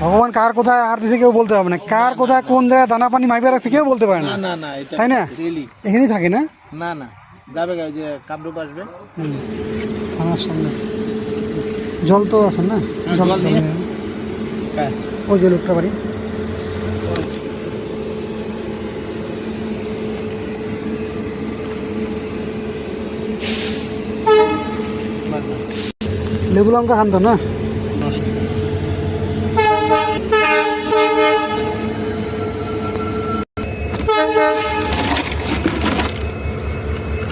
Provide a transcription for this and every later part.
ভগবান কার কোথায় আর দিছে কেউ বলতে পারবে না। কার কোথায় কোন জায়গায় দানা পানি মাইবে রাখছে কেউ বলতে পারে না। না না এটা তাই না? এখানেই থাকে না? না না যাবে যে কামরূপ আসবে। সামনে। জল তো আছে না? হ্যাঁ, জল। হ্যাঁ। ওই যে লোকটা বাড়ি। লেবু লঙ্কা খান তো না?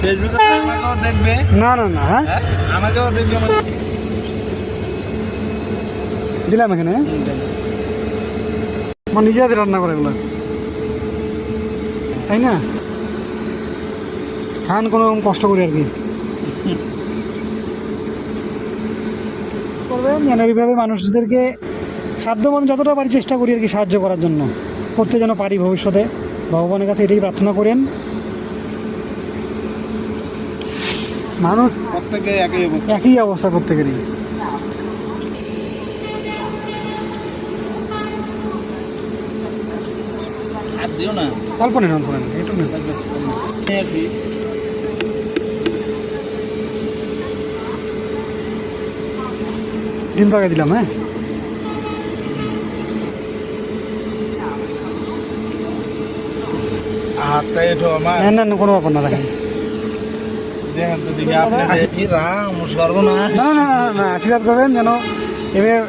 ফেসবুকে আমাকেও দেখবে। না না না হ্যাঁ? হ্যাঁ? আমাকেও দেখবে দিলাম এখানে? আমার নিজে হাতে রান্না করে এগুলো। তাই না? খান কোনো রকম কষ্ট করি আর কি। করবেন যেন এইভাবে মানুষদেরকে সাধ্যমতো যতটা পারি চেষ্টা করি আর কি সাহায্য করার জন্য। করতে যেন পারি ভবিষ্যতে। ভগবানের কাছে এটাই প্রার্থনা করেন। মানুষ প্রত্যেকে একই অবস্থা। একই অবস্থা প্রত্যেকেরই। হাত দিও না। অল্প নেন অল্প নেন একটু নেন। বাস, বাস, নিয়ে আসি। ডিম তরকারি দিলাম হ্যাঁ? হাতটা এঠো আমার। না না না, কোনো ব্যাপার না দেখেন। না না, না আশীর্বাদ করবেন যেন এবার